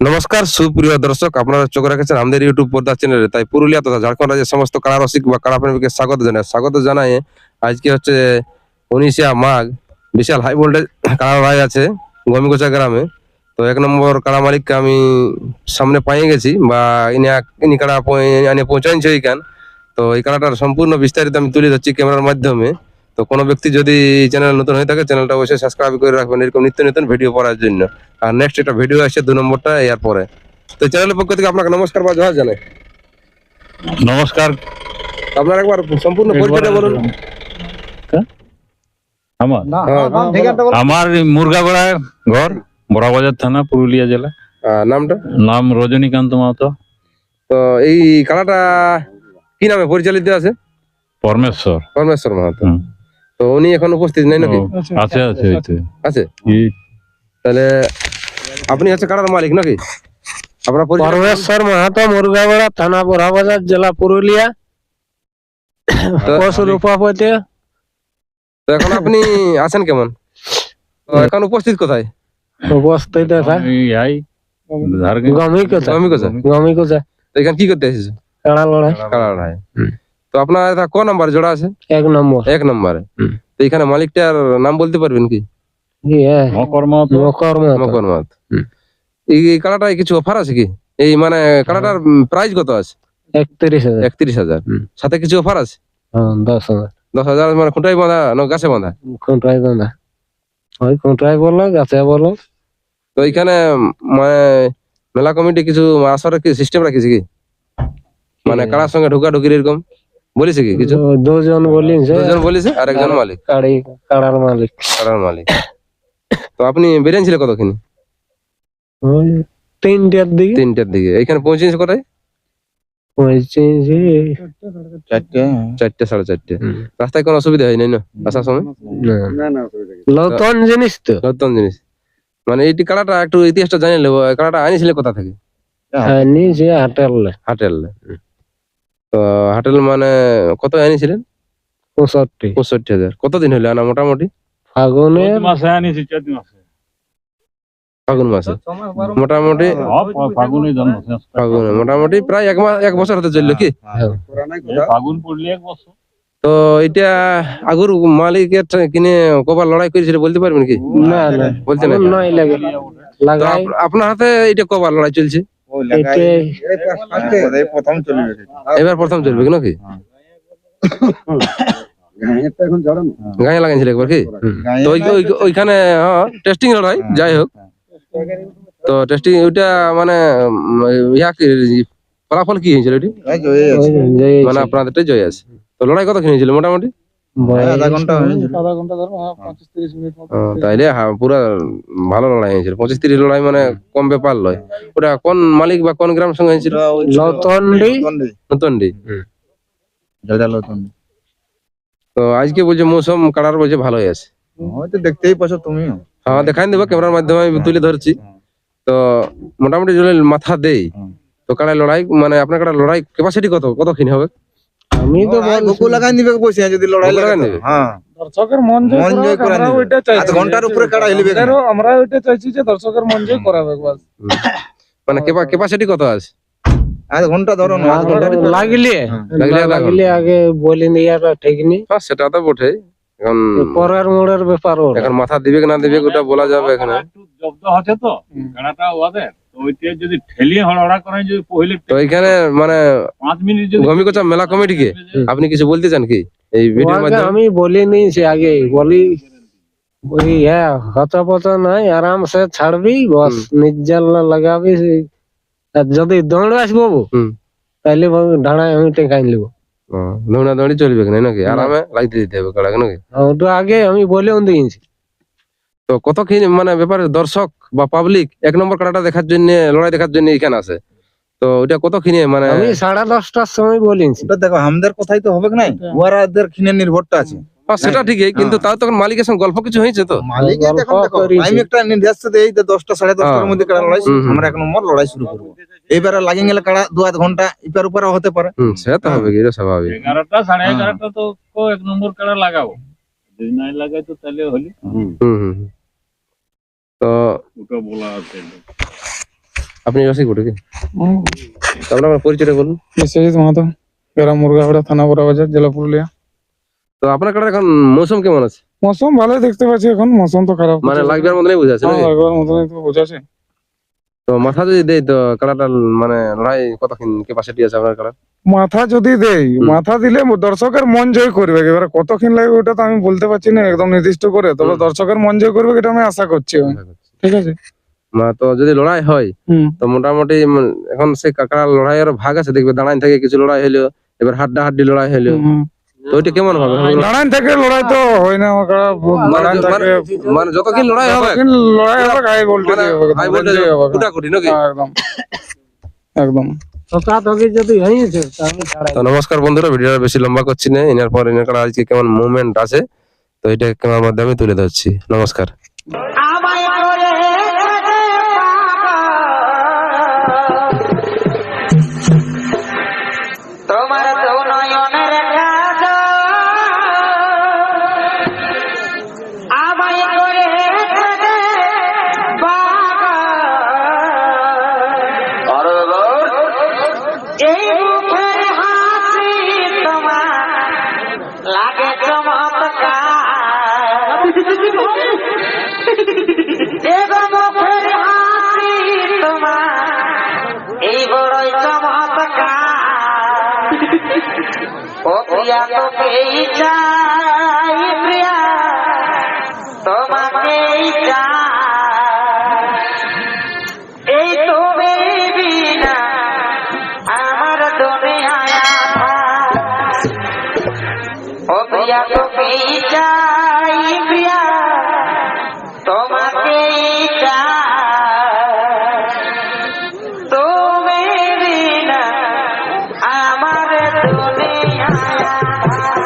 নমস্কার, সুপ্রিয় দর্শক, আপনারা চোখ রেখেছেন আমাদের ইউটিউব পর্দা চ্যানেলে। তাই পুরুলিয়া তথা ঝাড়খণ্ড রাজ্যের সমস্ত কারা রসিক বা কারা প্রেমীকে স্বাগত জানাই। স্বাগত জানাই আজকে হচ্ছে উনিশে মাঘ। বিশাল হাই ভোল্টেজ কারা ভাই আছে গমিগোচা গ্রামে। তো এক নম্বর কারা মালিককে আমি সামনে পাইয়ে গেছি বা ইনি ইনি কারা পৌঁছাইছে এইখান তো এই কারাটার সম্পূর্ণ বিস্তারিত আমি তুলে ধরছি ক্যামেরার মাধ্যমে। তো কোনো ব্যক্তি যদি চ্যানেল নতুন হয়ে থাকে চ্যানেলটা অবশ্যই সাবস্ক্রাইব করে রাখবেন। এরকম নিত্য নতুন ভিডিও পড়ার জন্য। আর নেক্সট একটা ভিডিও আসছে দু নম্বরটা এর পরে। তো চ্যানেলের পক্ষ থেকে আপনাকে নমস্কার বা জয় জানাই। নমস্কার। আপনার একবার সম্পূর্ণ পরিচয়টা বলুন। আমার? হ্যাঁ, আমার মুরগাগড়া ঘর বড়াবাজার থানা পুরুলিয়া জেলা। নামটা? নাম রজনীকান্ত মাহাতো। তো এই কালাটা কি নামে পরিচালিত আছে? পরমেশ্বর। পরমেশ্বর মাহাতো। তো উনি এখন উপস্থিত নাই নাকি? আছে আছে আছে। আছে? তাহলে আপনি হচ্ছে কালার মালিক নাকি? আপনার পরমেশ্বর মাহাতো মুরগাগড়া থানা বড়াবাজার জেলা পুরুলিয়া। উপাপতি। তো এখন আপনি আছেন কেমন? এখন উপস্থিত কোথায়? উপস্থিত আই গমি কোথায়? আমি কোথায়? গমি কোথায়? এখানে কি করতে এসেছে? কাড়া লড়াই। তো আপনার এটা ক নাম্বার জোড়া আছে? এক নম্বর। এক নম্বরে তো এখানে মালিকটার নাম বলতে পারবেন কি? মকর মাহাতো মকর মাহাতো। মকর মাত হুম। এই কালাটায় কিছু অফার আছে কি? এই মানে কালাটার প্রাইস কত আছে? একত্রিশ হাজার। একত্রিশ হাজার। সাথে কিছু অফার আছে? দশ হাজার। দশ হাজার মানে খুঁটাই বাঁধা না গাছে বাঁধা? খুঁটাই বাঁধা। ওই খুঁটাই বলো গাছে বলো তো এখানে মানে মেলা কমিটি কিছু আসরে কি সিস্টেম রাখিছে কি? মানে? কারার সঙ্গে ঢুকা ঢুকির এরকম? বলেছে কি কিছু? দুজন বলিছে। দুজন বলেছে আর একজন মালিক। কাড়ি কাড়ার মালিক। কারার মালিক। তো আপনি বেরিয়েছিল ছিল কতক্ষণ তিনটার দিকে। তিনটার দিকে। এখানে পৌঁছেছে কোথায়? পৌঁছেছি। চারটে। সাড়ে চারটে। রাস্তায় কোনো অসুবিধা হয় নাই না? আসার সময়? না। নতুন জিনিস তো। নতুন জিনিস। মানে এই কালাটা একটু ইতিহাসটা জানিয়ে নেব। কালাটা আনিছিলে কোথা থেকে? হ্যাঁ হাটেল। হাটেল। তো হাটেল মানে কত আনিছিলেন পঁয়ষট্টি। পঁয়ষট্টি হাজার। কতদিন হলো আনা মোটামুটি? ফাগুনের চৈত মাসে আনিছি চৈত মাসে। ফাগুন মাসে। মোটামুটি হ্যাঁ, ফাগুনে। ফাগুন মোটামুটি প্রায় এক মাস এক বছর হতে চলল কি? ফাগুন পড়লে এক বছর। তো এটা আগুর মালিকের কিনে কবার লড়াই করেছিল বলতে পারবেন কি? না না। বলতে না আপনার হাতে এটা কবার লড়াই চলছে? এবার প্রথম চলবে কি নাকি? গায়ে লাগাইছিল একবার কি? তো ওই- ওই- ওইখানে হ্যাঁ টেস্টিং লড়াই যাই হোক। তো টেস্টিং ওইটা মানে ইয়া কি ফলাফল কি হয়েছিল যে মানে আপনাদেরটাই জয় আছে। তো লড়াই কত হয়েছিল মোটামুটি? তাইলে হ্যাঁ পুরা ভালো লড়াই হয়েছিল। পঁচিশ তিরিশ লড়াই মানে কম ব্যাপার লয়। ওটা কোন মালিক বা কোন গ্রাম সঙ্গে হয়েছিল? তো আজকে বলছে মৌসুম কাটার বলছে ভালোই আছে। হয়তো দেখতেই পাচ্ছ তুমি। হ্যাঁ দেখাই দেবো ক্যামেরার মাধ্যমে আমি তুলে ধরছি। তো মোটামুটি যদি মাথা দেই। তো কাড়াই লড়াই মানে আপনার কাড়া লড়াই ক্যাপাসিটি কত? কতক্ষণ হবে? আমি তো গোকু লাগাই নিবে বসে যদি লড়াই লাগাই নিবে? হ্যাঁ। দর্শকের মন জয় মন জয় করে আমরা নিবে। ওইটা চাইছি। আধ ঘণ্টার উপরে কাড়া হিলবে কেন? আমরা ওইটা চাইছি যে দর্শকের মন জয় করাবে বাস। মানে ক্যাপাসিটি কত আছে? আধ ঘণ্টা ধরো না আধ ঘণ্টা লাগলে? লাগলে না আগে বলে দেওয়াটা ঠিক নেই হ্যাঁ সেটা তো বটে এখন পরের মোড়ের ব্যাপার এখন মাথা দিবে কি না দিবে ওটা বলা যাবে এখানে। জব্দ আছে তো গাড়াটা ওদের ওইটা যদি ঠেলিয়ে হড়হড়া করে যদি পहिले তো এখানে মানে মিনিট যদি মেলা কমিটিকে আপনি কিছু বলতে চান কি? এই ভিডিওর মাধ্যমে? আমি বলি নিয়েছি আগে বলি বলি হ্যাঁ হতা পতা নাই আরাম সে ছাড়বি বস নির্জাল লাগাবি আর যদি দৌড়াস বাবু তাহলে ঢাড়ায় আমি টেকাই নেব। দৌড়া দৌড়ি চলবে কি না নাকি আরামে লাগতে দিতে হবে কাড়াকে নাকি? ওটা আগে আমি বলেও দিয়েছি তো কতক্ষণ মানে ব্যাপারে দর্শক বা পাবলিক এক নম্বর কাড়াটা দেখার জন্য লড়াই দেখার জন্য এখানে আছে। তো ওটা কতক্ষণে মানে আমি সাড়ে দশটার সময় বলেছি ওটা দেখো আমাদের কথাই তো হবে কি নাই? ওরাদের খিনে নির্ভরটা আছে। হ্যাঁ, সেটা ঠিকই কিন্তু তাও তখন মালিকের সঙ্গে গল্প কিছু হয়েছে তো। একটা নির্দিষ্ট দেই দশটা সাড়ে দশটার হ্যাঁ। মধ্যে কাড়া লড়াই। আমরা এক নম্বর লড়াই শুরু করব। এইবারে লাগিয়ে গেলে কাড়া দু আধ ঘণ্টা ইপার উপরে হতে পারে। হম সে তো হবে এটা স্বাভাবিক। এগারোটা সাড়ে হ্যাঁ। এগারোটা তো এক নম্বর কাড়া লাগাবো। যদি নাই লাগাই তো তাহলে হলি। হম হম। তো ওটা বলা আছে। আপনি রসিক বটে কি? তো আমার পরিচয়টা বলুন। বিশ্বজিৎ মাহাতো গ্রাম মুরগাহাটা থানা বড় বাজার জেলা পুরুলিয়া। তো আপনার কাটার এখন মৌসুম কেমন আছে? মৌসুম ভালোই দেখতে পাচ্ছি এখন মৌসুম তো খারাপ। মানে লাগবার মতনই বুঝাচ্ছে হ্যাঁ, নাকি? লাগবার মতনই তো বোঝাচ্ছে তো মাথা যদি দেয় তো কাড়াটা মানে লড়াই কতক্ষণ ক্যাপাসিটি আছে আপনার কাড়ার মাথা যদি দেই মাথা দিলে দর্শকের মন জয় করবে। এবারে কতক্ষণ লাগবে ওটা তো আমি বলতে পারছি না একদম নির্দিষ্ট করে। তবে দর্শকের মন জয় করবে এটা আমি আশা করছি। ঠিক আছে? তো যদি লড়াই হয় তো মোটামুটি এখন সেই কাকার লড়াইয়ের ভাগ আছে দেখবে দাঁড়াই থেকে কিছু লড়াই হইল এবার হাড্ডা হাড্ডি লড়াই হইল। তো ওইটা কেমন হবে? লড়াই থেকে লড়াই তো হয় না মানে লড়াই মানে- যতক্ষণ লড়াই হবে লড়াই হবে হাই ভোল্টেজ মানে হবে কুটাকুটি নাকি? হ্যাঁ, একদম। একদম। তো নমস্কার বন্ধুরা ভিডিওটা বেশি লম্বা করছি না এনার পর এনার কাছে আজকে কেমন মুভমেন্ট আছে তো এটা ক্যামেরার মাধ্যমে তুলে ধরছি। নমস্কার। আমায় এই বড়ই চমৎকার ও প্রিয়া। তোকেই চাই প্রিয়া তোমাকেই চাই।